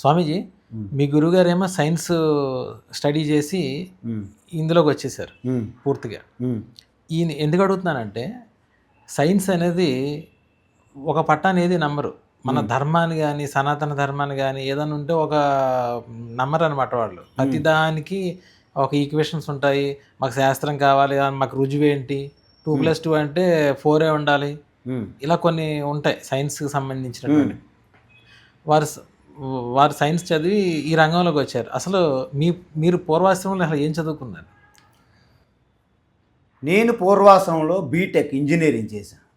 స్వామీజీ. మీ గురుగారు ఏమో science study చేసి. ఇందులోకి వచ్చేసారు. పూర్తిగా. ఈయన ఎందుకు అడుగుతున్నానంటే సైన్స్ అనేది ఒక పట్ట అనేది నమ్మరు. మన ధర్మాన్ని కానీ సనాతన ధర్మాన్ని కానీ ఏదైనా ఉంటే ఒక నమ్మరు అనమాట వాళ్ళు ప్రతి దానికి ఒక ఈక్వేషన్స్ ఉంటాయి. మాకు శాస్త్రం కావాలి మాకు రుజువు ఏంటి? టూ ప్లస్ టూ అంటే ఫోరే ఉండాలి. ఇలా కొన్ని ఉంటాయి సైన్స్కి సంబంధించినటువంటి. వారు వారు సైన్స్ చదివి ఈ రంగంలోకి వచ్చారు. అసలు మీ మీరు పూర్వాశ్రమంలో అసలు ఏం చదువుకున్నారు? నేను పూర్వాశ్రమంలో బీటెక్ ఇంజనీరింగ్ చేశాను.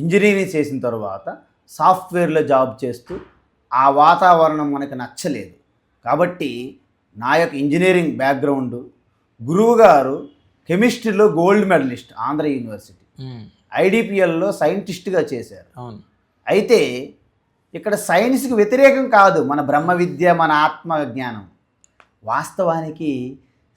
ఇంజనీరింగ్ చేసిన తర్వాత సాఫ్ట్వేర్లో జాబ్ చేస్తూ ఆ వాతావరణం మనకు నచ్చలేదు. కాబట్టి నా యొక్క ఇంజనీరింగ్ బ్యాక్గ్రౌండ్ గురువు గారు కెమిస్ట్రీలో గోల్డ్ మెడలిస్ట్ ఆంధ్ర యూనివర్సిటీ. ఐడిపిఎల్లో సైంటిస్ట్గా చేశారు. అవును. అయితే ఇక్కడ సైన్స్కి వ్యతిరేకం కాదు మన బ్రహ్మ విద్య మన ఆత్మ జ్ఞానం. వాస్తవానికి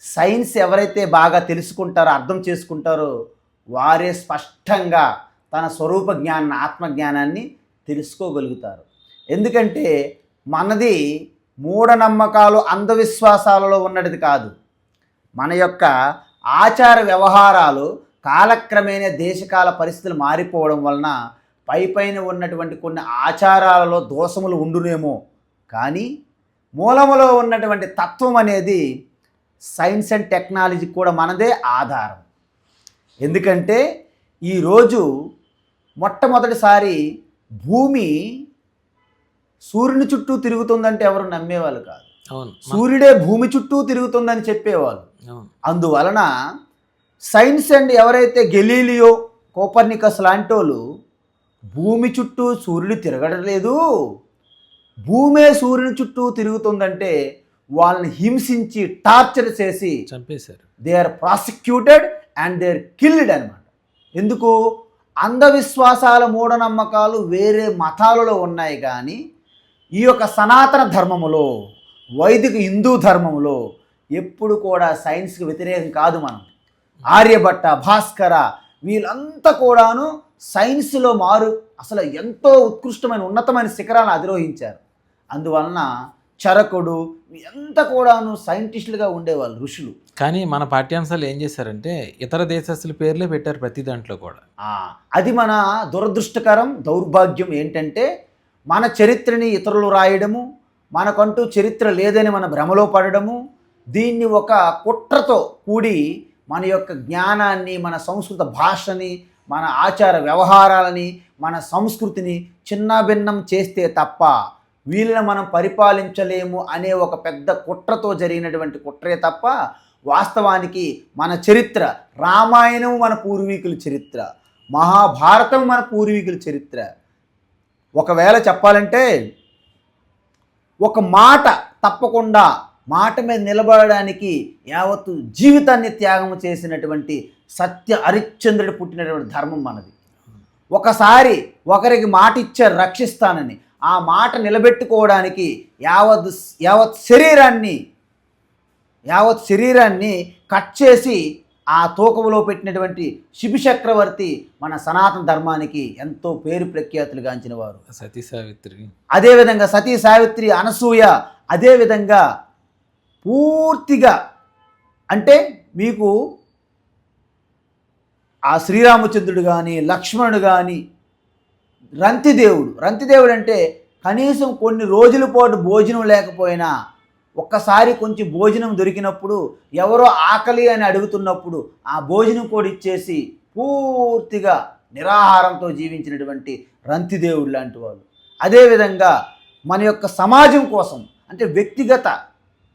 సైన్స్ ఎవరైతే బాగా తెలుసుకుంటారో అర్థం చేసుకుంటారో వారే స్పష్టంగా తన స్వరూప జ్ఞానాన్ని ఆత్మజ్ఞానాన్ని తెలుసుకోగలుగుతారు. ఎందుకంటే మనది మూఢనమ్మకాలు అంధవిశ్వాసాలలో ఉన్నది కాదు. మన యొక్క ఆచార వ్యవహారాలు కాలక్రమేణా దేశకాల పరిస్థితులు మారిపోవడం వలన పై పైన ఉన్నటువంటి కొన్ని ఆచారాలలో దోషములు ఉండునేమో. కానీ మూలములో ఉన్నటువంటి తత్వం అనేది సైన్స్ అండ్ టెక్నాలజీ కూడా మనదే ఆధారం. ఎందుకంటే ఈరోజు మొట్టమొదటిసారి భూమి సూర్యుని చుట్టూ తిరుగుతుందంటే ఎవరు నమ్మేవాళ్ళు కాదు. సూర్యుడే భూమి చుట్టూ తిరుగుతుందని చెప్పేవాళ్ళు. అందువలన సైన్స్ అండ్ ఎవరైతే గెలీలియో కోపర్నికస్ లాంటి వాళ్ళు భూమి చుట్టూ సూర్యుడు తిరగడం లేదు. భూమే సూర్యుని చుట్టూ తిరుగుతుందంటే వాళ్ళని హింసించి టార్చర్ చేసి చంపేశారు. They are prosecuted and they are killed అనమాట ఎందుకు? అంధవిశ్వాసాల మూఢనమ్మకాలు వేరే మతాలలో ఉన్నాయి కానీ ఈ యొక్క సనాతన ధర్మములో వైదిక హిందూ ధర్మములో ఎప్పుడు కూడా సైన్స్కి వ్యతిరేకం కాదు మనం. ఆర్యభట్ట భాస్కర వీళ్ళంతా కూడాను సైన్స్లో మారు అసలు ఎంతో ఉత్కృష్టమైన ఉన్నతమైన శిఖరాలను అధిరోహించారు. అందువలన చరకుడు ఎంత కూడాను సైంటిస్టులుగా ఉండేవాళ్ళు ఋషులు. కానీ మన పాఠ్యాంశాలు ఏం చేశారంటే ఇతర దేశస్తుల పేర్లే పెట్టారు ప్రతి దాంట్లో కూడా. అది మన దురదృష్టకరం దౌర్భాగ్యం ఏంటంటే మన చరిత్రని ఇతరులు రాయడము మనకంటూ చరిత్ర లేదని మన భ్రమలో పడడము దీన్ని ఒక కుట్రతో కూడి మన యొక్క జ్ఞానాన్ని మన సంస్కృత భాషని మన ఆచార వ్యవహారాలని మన సంస్కృతిని చిన్నాభిన్నం చేస్తే తప్ప వీళ్ళని మనం పరిపాలించలేము అనే ఒక పెద్ద కుట్రతో జరిగినటువంటి కుట్రే తప్ప వాస్తవానికి మన చరిత్ర రామాయణం మన పూర్వీకుల చరిత్ర మహాభారతం మన పూర్వీకుల చరిత్ర. ఒకవేళ చెప్పాలంటే ఒక మాట తప్పకుండా మాట మీద నిలబడడానికి యావత్తు జీవితాన్ని త్యాగం చేసినటువంటి సత్య హరిశ్చంద్రుడు పుట్టినటువంటి ధర్మం మనది. ఒకసారి ఒకరికి మాట ఇచ్చారు రక్షిస్తానని ఆ మాట నిలబెట్టుకోవడానికి యావత్ యావత్ శరీరాన్ని యావత్ శరీరాన్ని కట్ చేసి ఆ తూకంలో పెట్టినటువంటి శిబి చక్రవర్తి మన సనాతన ధర్మానికి ఎంతో పేరు ప్రఖ్యాతులు గాంచిన వారు సతీ సావిత్రి. అదేవిధంగా సతీ సావిత్రి అనసూయ అదేవిధంగా పూర్తిగా అంటే మీకు ఆ శ్రీరామచంద్రుడు కానీ లక్ష్మణుడు కానీ రంతిదేవుడు. రంతిదేవుడు అంటే కనీసం కొన్ని రోజుల పాటు భోజనం లేకపోయినా ఒక్కసారి కొంచెం భోజనం దొరికినప్పుడు ఎవరో ఆకలి అని అడుగుతున్నప్పుడు ఆ భోజనం కూడా ఇచ్చేసి పూర్తిగా నిరాహారంతో జీవించినటువంటి రంతిదేవుడు లాంటి వాళ్ళు. అదేవిధంగా మన యొక్క సమాజం కోసం అంటే వ్యక్తిగత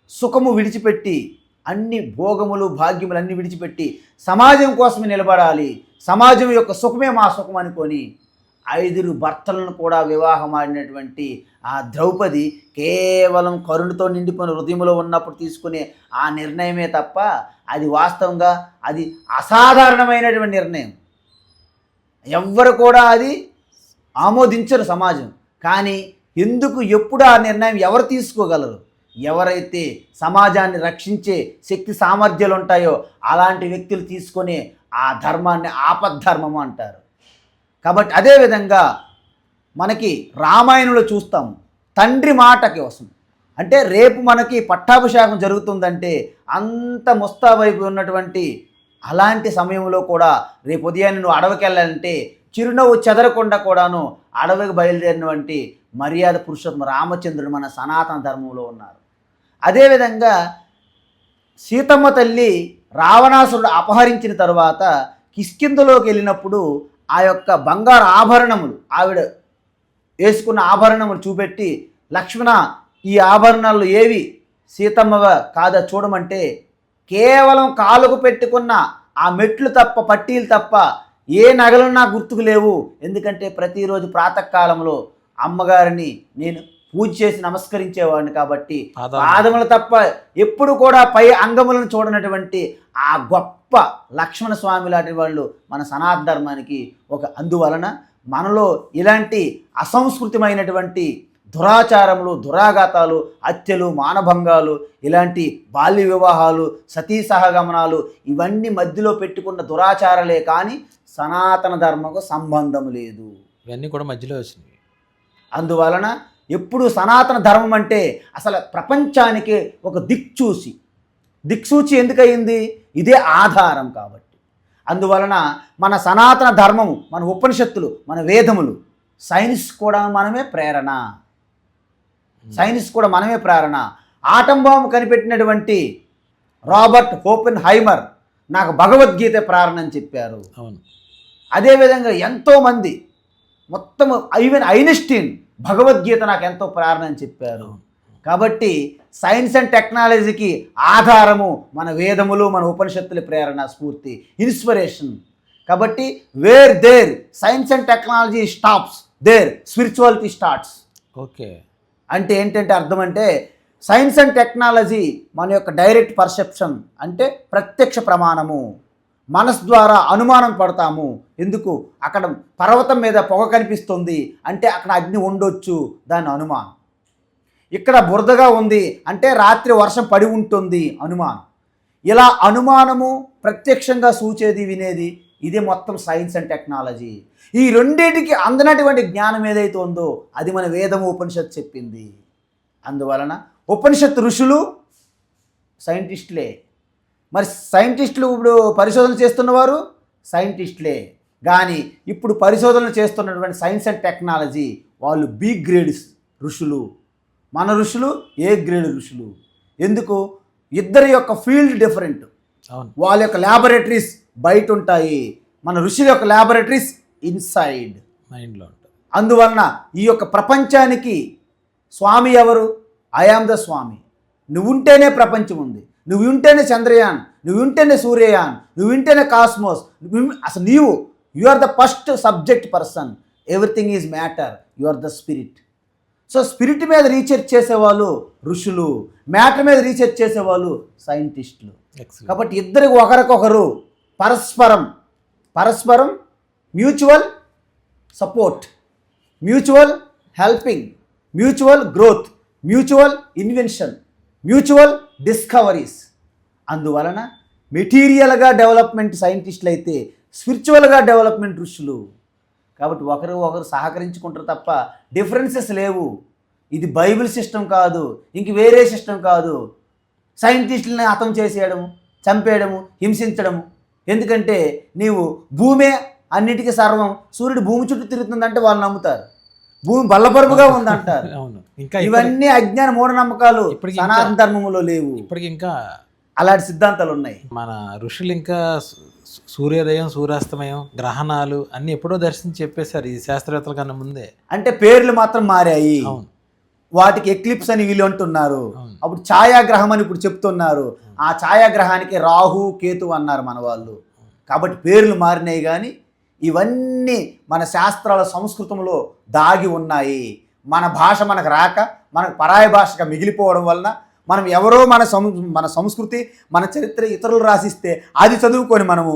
సుఖము విడిచిపెట్టి అన్ని భోగములు భాగ్యములు అన్ని విడిచిపెట్టి సమాజం కోసమే నిలబడాలి. సమాజం యొక్క సుఖమే మా సుఖం అనుకొని ఐదురు భర్తలను కూడా వివాహం ఆడినటువంటి ఆ ద్రౌపది కేవలం కరుణతో నిండిపోయిన హృదయంలో ఉన్నప్పుడు తీసుకునే ఆ నిర్ణయమే తప్ప అది వాస్తవంగా అది అసాధారణమైనటువంటి నిర్ణయం. ఎవ్వరు కూడా అది ఆమోదించరు సమాజం. కానీ ఎందుకు ఎప్పుడు ఆ నిర్ణయం ఎవరు తీసుకోగలరు? ఎవరైతే సమాజాన్ని రక్షించే శక్తి సామర్థ్యాలు ఉంటాయో అలాంటి వ్యక్తులు తీసుకొని ఆ ధర్మాన్ని ఆపద్ధర్మము అంటారు. కాబట్టి అదేవిధంగా మనకి రామాయణంలో చూస్తాం తండ్రి మాట కోసం అంటే రేపు మనకి పట్టాభిషేకం జరుగుతుందంటే అంత ముస్తాబైపు ఉన్నటువంటి అలాంటి సమయంలో కూడా రేపు ఉదయాన్నే నువ్వు అడవికి వెళ్ళాలంటే చిరునవ్వు చెదరకుండా కూడాను అడవికి బయలుదేరినటువంటి మర్యాద పురుషోత్తమ రామచంద్రుడు మన సనాతన ధర్మంలో ఉన్నారు. అదేవిధంగా సీతమ్మ తల్లి రావణాసురుడు అపహరించిన తర్వాత కిష్కిందలోకి వెళ్ళినప్పుడు ఆ యొక్క బంగారు ఆభరణములు ఆవిడ వేసుకున్న ఆభరణములు చూపెట్టి లక్ష్మణ ఈ ఆభరణాలు ఏవి? సీతమ్మవ కాదా చూడమంటే కేవలం కాలుకు పెట్టుకున్న ఆ మెట్లు తప్ప పట్టీలు తప్ప ఏ నగలు నా గుర్తుకు లేవు. ఎందుకంటే ప్రతిరోజు ప్రాతకాలంలో అమ్మగారిని నేను పూజ చేసి నమస్కరించేవాడిని కాబట్టి పాదములు తప్ప ఎప్పుడు కూడా పై అంగములను చూడనటువంటి ఆ గొప్ప లక్ష్మణ స్వామి లాంటి వాళ్ళు మన సనాతన ధర్మానికి ఒక అందువలన మనలో ఇలాంటి అసంస్కృతమైనటువంటి దురాచారములు దురాఘాతాలు హత్యలు మానభంగాలు ఇలాంటి బాల్య వివాహాలు సతీ సహగమనాలు ఇవన్నీ మధ్యలో పెట్టుకున్న దురాచారాలే కానీ సనాతన ధర్మకు సంబంధం లేదు. ఇవన్నీ కూడా మధ్యలో వచ్చినాయి అందువలన ఎప్పుడు సనాతన ధర్మం అంటే అసలు ప్రపంచానికి ఒక దిక్చూసి. దిక్సూచి ఎందుకయింది? ఇదే ఆధారం కాబట్టి. అందువలన మన సనాతన ధర్మము మన ఉపనిషత్తులు మన వేదములు సైన్స్ కూడా మనమే ప్రేరణ. సైన్స్ కూడా మనమే ప్రేరణ. ఆటం బాంబు కనిపెట్టినటువంటి రాబర్ట్ హోపెన్ హైమర్ నాకు భగవద్గీత ప్రేరణ అని చెప్పారు. అవును. అదేవిధంగా ఎంతోమంది మొత్తం ఈవెన్ ఐన్స్టీన్ భగవద్గీత నాకు ఎంతో ప్రేరణ అని చెప్పారు. కాబట్టి సైన్స్ అండ్ టెక్నాలజీకి ఆధారము మన వేదములు మన ఉపనిషత్తుల ప్రేరణ స్ఫూర్తి ఇన్స్పిరేషన్. కాబట్టి where there science and technology stops there spirituality starts okay. అంటే ఏంటంటే అర్థం అంటే సైన్స్ అండ్ టెక్నాలజీ మన యొక్క డైరెక్ట్ పర్సెప్షన్ అంటే ప్రత్యక్ష ప్రమాణము. మనసు ద్వారా అనుమానం పడతాము. ఎందుకు? అక్కడ పర్వతం మీద పొగ కనిపిస్తుంది. అంటే అక్కడ అగ్ని ఉండొచ్చు దాని అనుమానం. ఇక్కడ బురదగా ఉంది అంటే రాత్రి వర్షం పడి ఉంటుంది అనుమానం. ఇలా అనుమానము ప్రత్యక్షంగా సూచేది వినేది ఇదే మొత్తం సైన్స్ అండ్ టెక్నాలజీ. ఈ రెండింటికి అందనటువంటి జ్ఞానం ఏదైతే ఉందో అది మన వేదము ఉపనిషత్తు చెప్పింది. అందువలన ఉపనిషత్ ఋషులు సైంటిస్టులే. మరి సైంటిస్టులు ఇప్పుడు పరిశోధన చేస్తున్నవారు? సైంటిస్టులే. కానీ ఇప్పుడు పరిశోధనలు చేస్తున్నటువంటి సైన్స్ అండ్ టెక్నాలజీ వాళ్ళు బి గ్రేడ్ ఋషులు. మన ఋషులు ఏ గ్రేడ్ ఋషులు? ఎందుకు? ఇద్దరి యొక్క ఫీల్డ్ డిఫరెంట్. వాళ్ళ యొక్క ల్యాబొరేటరీస్ బయట ఉంటాయి మన ఋషుల యొక్క ల్యాబొరేటరీస్ ఇన్సైడ్. మైండ్లో ఉంటుంది. అందువలన ఈ యొక్క ప్రపంచానికి స్వామి ఎవరు? I am the swami. నువ్వు ఉంటేనే ప్రపంచం ఉంది. నువ్వు ఉంటేనే చంద్రయాన్ నువ్వు ఉంటేనే సూర్యయాన్ నువ్వు ఉంటేనే కాస్మోస్ అసలు నీవు you are the first subject person everything is matter you are the spirit so spirit మీద రీసెర్చ్ చేసేవాళ్ళు ఋషులు మ్యాటర్ మీద రీసెర్చ్ చేసేవాళ్ళు సైంటిస్టులు కాబట్టి ఇద్దరికి ఒకరికొకరు పరస్పరం. పరస్పరం mutual support mutual helping mutual growth mutual invention mutual discoveries. అందువలన మెటీరియల్గా డెవలప్మెంట్ సైంటిస్టులు అయితే స్పిరిచువల్గా డెవలప్మెంట్ ఋషులు. కాబట్టి ఒకరు ఒకరు సహకరించుకుంటారు తప్ప డిఫరెన్సెస్ లేవు. ఇది బైబిల్ సిస్టమ్ కాదు ఇంక వేరే సిస్టమ్ కాదు. సైంటిస్టులని హతం చేసేయడము చంపేయడము హింసించడము ఎందుకంటే నీవు భూమే అన్నిటికీ సర్వం. సూర్యుడు భూమి చుట్టూ తిరుగుతుందంటే వాళ్ళు నమ్ముతారు. భూమి బల్లపరుపుగా ఉందంటారు. అవును. ఇంకా ఇవన్నీ అజ్ఞాన మూఢనమ్మకాలు సనాతన ధర్మములో లేవు. ఇప్పటికి ఇంకా అలాంటి సిద్ధాంతాలు ఉన్నాయి. మన ఋషులు ఇంకా సూర్యోదయం సూర్యాస్తమయం గ్రహణాలు అన్ని ఎప్పుడో దర్శించి చెప్పేశారు. ఈ శాస్త్రవేత్తల కన్నా ముందే. అంటే పేర్లు మాత్రం మారాయి. అవును. వాటికి ఎక్లిప్స్ అని వీళ్ళు అంటున్నారు. అప్పుడు ఛాయాగ్రహం అని ఇప్పుడు చెప్తున్నారు. ఆ ఛాయాగ్రహానికి రాహు కేతు అన్నారు మన వాళ్ళు. కాబట్టి పేర్లు మారినాయి కానీ ఇవన్నీ మన శాస్త్రాల సంస్కృతంలో దాగి ఉన్నాయి. మన భాష మనకు రాక మనకు పరాయ భాషగా మిగిలిపోవడం వలన మనం ఎవరో మన సం మన సంస్కృతి మన చరిత్ర ఇతరులు రాసిస్తే అది చదువుకొని మనము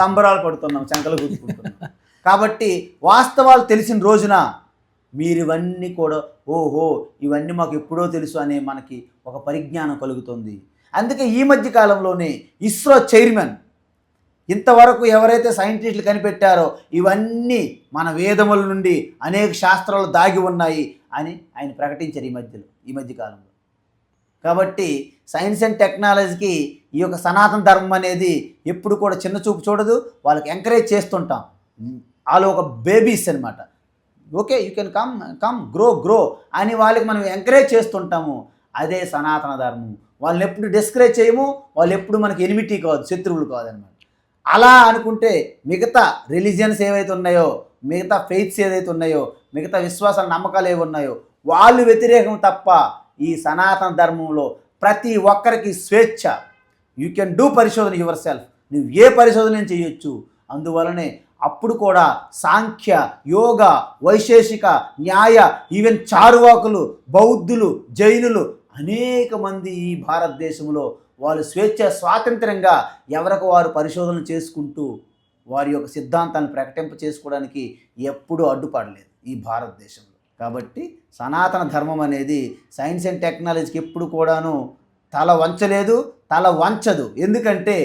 సంబరాలు పడుతున్నాం చంకలు గుర్తుకుంటున్నాం కాబట్టి వాస్తవాలు తెలిసిన రోజున మీరు ఇవన్నీ కూడా ఓహో ఇవన్నీ మాకు ఎప్పుడో తెలుసు అనే మనకి ఒక పరిజ్ఞానం కలుగుతుంది. అందుకే ఈ మధ్య కాలంలోనే ఇస్రో చైర్మన్ ఇంతవరకు ఎవరైతే సైంటిస్టులు కనిపెట్టారో ఇవన్నీ మన వేదముల నుండి అనేక శాస్త్రాలు దాగి ఉన్నాయి అని ఆయన ప్రకటించారు ఈ మధ్యలో ఈ మధ్య కాలంలో. కాబట్టి సైన్స్ అండ్ టెక్నాలజీకి ఈ యొక్క సనాతన ధర్మం అనేది ఎప్పుడు కూడా చిన్న చూపు చూడదు వాళ్ళకి ఎంకరేజ్ చేస్తుంటాం. వాళ్ళు ఒక బేబీస్ అనమాట okay you can come come grow grow అని వాళ్ళకి మనం ఎంకరేజ్ చేస్తుంటాము. అదే సనాతన ధర్మం. వాళ్ళని ఎప్పుడు డిస్కరేజ్ చేయము? వాళ్ళు ఎప్పుడు మనకి ఎనిమిటీ కాదు శత్రువులు కాదనమాట అలా అనుకుంటే మిగతా రిలీజియన్స్ ఏవైతే ఉన్నాయో మిగతా ఫెయిత్స్ ఏదైతే ఉన్నాయో మిగతా విశ్వాసాల నమ్మకాలు ఏవి ఉన్నాయో వాళ్ళు వ్యతిరేకం తప్ప ఈ సనాతన ధర్మంలో ప్రతి ఒక్కరికి స్వేచ్ఛ. యూ కెన్ డూ పరిశోధన యువర్ సెల్ఫ్ నువ్వు ఏ పరిశోధన చేయొచ్చు. అందువలనే అప్పుడు కూడా సాంఖ్య యోగ వైశేషిక న్యాయ ఈవెన్ చారువాకులు బౌద్ధులు జైనులు అనేక మంది ఈ భారతదేశంలో వాళ్ళు స్వేచ్ఛ స్వాతంత్రంగా ఎవరికి వారు పరిశోధనలు చేసుకుంటూ వారి యొక్క సిద్ధాంతాలను ప్రకటింప చేసుకోవడానికి ఎప్పుడూ అడ్డుపడలేదు ఈ భారతదేశంలో. కాబట్టి సనాతన ధర్మం అనేది సైన్స్ అండ్ టెక్నాలజీకి ఎప్పుడు కూడాను తల వంచలేదు తల వంచదు. ఎందుకంటే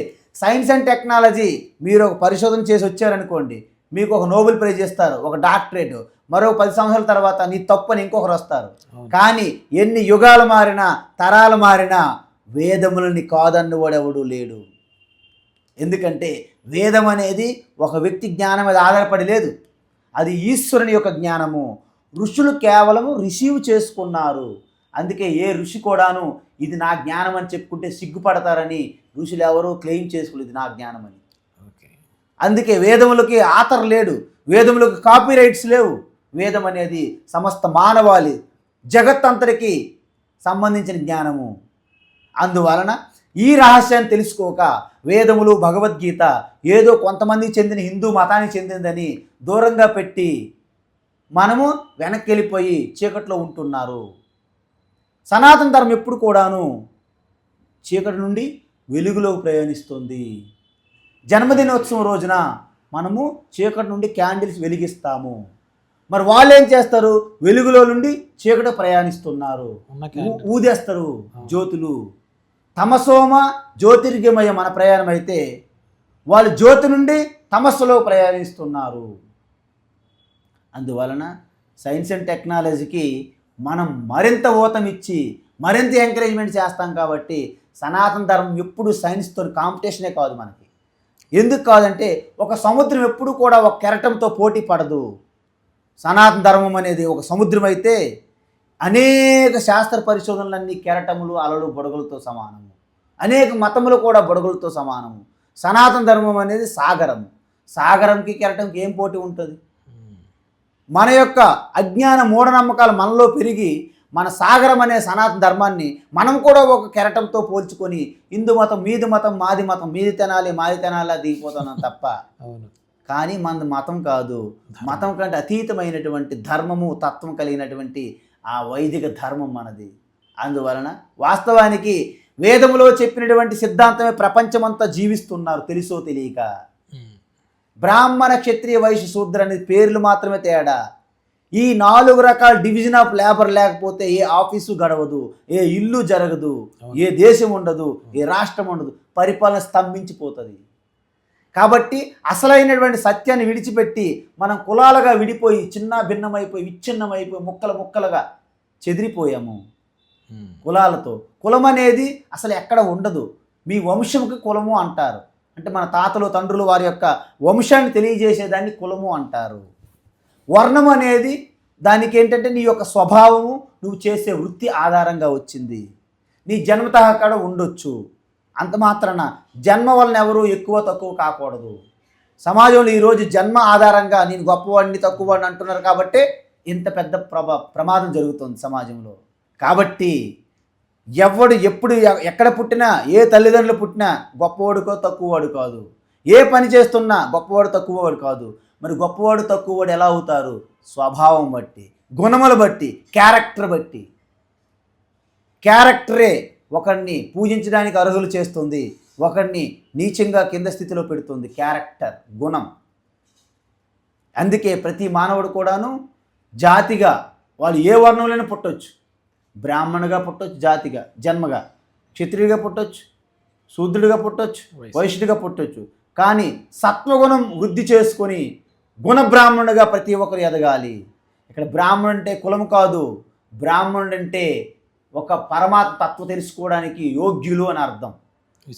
సైన్స్ అండ్ టెక్నాలజీ మీరు ఒక పరిశోధన చేసి వచ్చారనుకోండి మీకు ఒక నోబెల్ ప్రైజ్ ఇస్తారు ఒక డాక్టరేట్ మరో పది సంవత్సరాల తర్వాత నీ తప్పని ఇంకొకరు వస్తారు. కానీ ఎన్ని యుగాలు మారినా తరాలు మారినా వేదములని కాదన్నవాడెవడు లేడు. ఎందుకంటే వేదం అనేది ఒక వ్యక్తి జ్ఞానం మీద ఆధారపడి లేదు. అది ఈశ్వరుని యొక్క జ్ఞానము. ఋషులు కేవలము రిసీవ్ చేసుకున్నారు. అందుకే ఏ ఋషి కూడాను ఇది నా జ్ఞానం అని చెప్పుకుంటే సిగ్గుపడతారని ఋషులు ఎవరూ క్లెయిమ్ చేసుకోలేదు ఇది నా జ్ఞానం అని. ఓకే. అందుకే వేదములకి ఆతర్ లేడు. వేదములకు కాపీ రైట్స్ లేవు. వేదం అనేది సమస్త మానవాళి జగత్తంతరికి సంబంధించిన జ్ఞానము. అందువలన ఈ రహస్యాన్ని తెలుసుకోక వేదములు భగవద్గీత ఏదో కొంతమందికి చెందిన హిందూ మతానికి చెందిందని దూరంగా పెట్టి మనము వెనక్కి వెళ్ళిపోయి చీకట్లో ఉంటున్నారు. సనాతన ధర్మం ఎప్పుడు కూడాను చీకటి నుండి వెలుగులోకి ప్రయాణిస్తుంది. జన్మదినోత్సవం రోజున మనము చీకటి నుండి క్యాండిల్స్ వెలిగిస్తాము. మరి వాళ్ళు ఏం చేస్తారు? వెలుగులో నుండి చీకటి ప్రయాణిస్తున్నారు. ఊదేస్తారు జ్యోతులు. తమసోమ జ్యోతిర్గమయ మన ప్రయాణం అయితే వాళ్ళు జ్యోతి నుండి తమస్సులో ప్రయాణిస్తున్నారు. అందువలన సైన్స్ అండ్ టెక్నాలజీకి మనం మరింత ఊతం ఇచ్చి మరింత ఎంకరేజ్మెంట్ చేస్తాం కాబట్టి సనాతన ధర్మం ఎప్పుడు సైన్స్తో కాంపిటీషనే కాదు మనకి. ఎందుకు కాదంటే ఒక సముద్రం ఎప్పుడు కూడా ఒక కెరటంతో పోటీ పడదు. సనాతన ధర్మం అనేది ఒక సముద్రం అయితే అనేక శాస్త్ర పరిశోధనలన్నీ కెరటములు అలలు బొడగలతో సమానము. అనేక మతములు కూడా బొడగలతో సమానము. సనాతన ధర్మం అనేది సాగరము. సాగరంకి కెరటంకి ఏం పోటీ ఉంటుంది? మన యొక్క అజ్ఞాన మూఢనమ్మకాలు మనలో పెరిగి మన సాగరం అనే సనాతన ధర్మాన్ని మనం కూడా ఒక కెరటంతో పోల్చుకొని హిందూ మతం మీది మతం మాది మతం మీది తినాలి మాది తినాలి దిగిపోతున్నాం తప్ప అవును. కానీ మనది మతం కాదు. మతం కంటే అతీతమైనటువంటి ధర్మము తత్వం కలిగినటువంటి ఆ వైదిక ధర్మం మనది. అందువలన వాస్తవానికి వేదములో చెప్పినటువంటి సిద్ధాంతమే ప్రపంచమంతా జీవిస్తున్నారు తెలుసో తెలియక. బ్రాహ్మణ క్షత్రియ వైశ్య శూద్ర అనేది పేర్లు మాత్రమే తేడా. ఈ నాలుగు రకాల డివిజన్ ఆఫ్ లేబర్ లేకపోతే ఏ ఆఫీసు గడవదు ఏ ఇల్లు జరగదు ఏ దేశం ఉండదు ఏ రాష్ట్రం ఉండదు పరిపాలన స్తంభించిపోతుంది. కాబట్టి అసలైనటువంటి సత్యాన్ని విడిచిపెట్టి మనం కులాలుగా విడిపోయి చిన్న భిన్నమైపోయి విచ్ఛిన్నమైపోయి ముక్కలు ముక్కలుగా చెదిరిపోయాము. కులాలతో. కులం అనేది అసలు ఎక్కడ ఉండదు. మీ వంశంకి కులము అంటారు. అంటే మన తాతలు తండ్రులు వారి యొక్క వంశాన్ని తెలియజేసేదాన్ని కులము అంటారు. వర్ణం అనేది దానికి ఏంటంటే నీ యొక్క స్వభావము నువ్వు చేసే వృత్తి ఆధారంగా వచ్చింది. నీ జన్మతః కూడా ఉండొచ్చు. అంత మాత్రాన జన్మ వలన ఎవరు ఎక్కువ తక్కువ కాకూడదు. సమాజంలో ఈరోజు జన్మ ఆధారంగా నేను గొప్పవాడిని తక్కువవాడిని అంటున్నారు కాబట్టి ఇంత పెద్ద ప్రభా ప్రమాదం జరుగుతుంది సమాజంలో. కాబట్టి ఎవడు ఎప్పుడు ఎక్కడ పుట్టినా ఏ తల్లిదండ్రులు పుట్టినా గొప్పవాడుకో తక్కువవాడు కాదు. ఏ పని చేస్తున్నా గొప్పవాడు తక్కువవాడు కాదు. మరి గొప్పవాడు తక్కువవాడు ఎలా అవుతారు? స్వభావం బట్టి గుణములు బట్టి క్యారెక్టర్ బట్టి. క్యారెక్టరే ఒకరిని పూజించడానికి అర్హులు చేస్తుంది ఒకరిని నీచంగా కింద స్థితిలో పెడుతుంది. క్యారెక్టర్ గుణం. అందుకే ప్రతి మానవుడు కూడాను జాతిగా వాళ్ళు ఏ వర్ణంలోనే పుట్టొచ్చు. బ్రాహ్మణుగా పుట్టొచ్చు జాతిగా జన్మగా. క్షత్రియుడిగా పుట్టొచ్చు శూద్రుడిగా పుట్టొచ్చు వైశ్య. వైశ్యుడిగా పుట్టొచ్చు. కానీ సత్వగుణం వృద్ధి చేసుకొని గుణ బ్రాహ్మణుడిగా ప్రతి ఒక్కరు ఎదగాలి. ఇక్కడ బ్రాహ్మణుడు అంటే కులం కాదు. బ్రాహ్మణుడు అంటే ఒక పరమాత్మ తత్వం తెలుసుకోవడానికి యోగ్యులు అని అర్థం.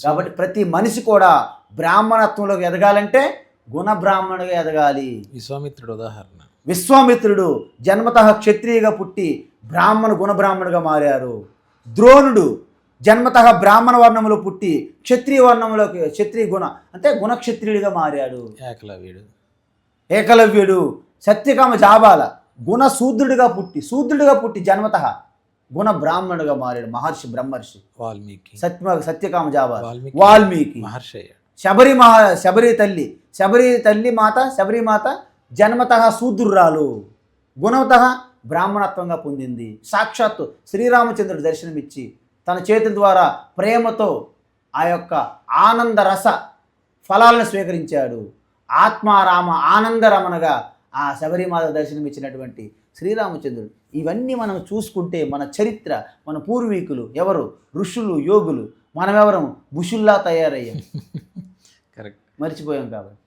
కాబట్టి ప్రతి మనిషి కూడా బ్రాహ్మణత్వంలోకి ఎదగాలంటే గుణ బ్రాహ్మణుగా ఎదగాలి. విశ్వామిత్రుడు ఉదాహరణ. విశ్వామిత్రుడు జన్మత క్షత్రియుగా పుట్టి బ్రాహ్మణ గుణబ్రాహ్మణుగా మారారు. ద్రోణుడు జన్మత బ్రాహ్మణ వర్ణంలో పుట్టి క్షత్రియ వర్ణంలోకి క్షత్రియ గుణ అంటే గుణక్షత్రియుడిగా మారాడు. ఏకలవ్యుడు. ఏకలవ్యుడు సత్యకామ జాబాల గుణ శూద్రుడిగా పుట్టి శూద్రుడిగా పుట్టి జన్మత గుణ బ్రాహ్మణుడిగా మారాడు మహర్షి బ్రహ్మర్షి. వాల్మీకి. సత్య సత్యకామ జాబాల వాల్మీకి. మహర్షి శబరి మహా శబరి తల్లి. శబరి తల్లి మాత శబరి మాత జన్మత శూద్రురాలు గుణవత బ్రాహ్మణత్వంగా పొందింది. సాక్షాత్తు శ్రీరామచంద్రుడు దర్శనమిచ్చి తన చేతుల ద్వారా ప్రేమతో ఆ యొక్క ఆనంద రస ఫలాలను స్వీకరించాడు. ఆత్మారామ ఆనందరమణగా ఆ శబరిమాత దర్శనమిచ్చినటువంటి శ్రీరామచంద్రుడు. ఇవన్నీ మనం చూసుకుంటే మన చరిత్ర మన పూర్వీకులు ఎవరు? ఋషులు యోగులు. మనమెవరం? బుషుల్లా తయారయ్యాం. కరెక్ట్ మర్చిపోయాం కాబట్టి.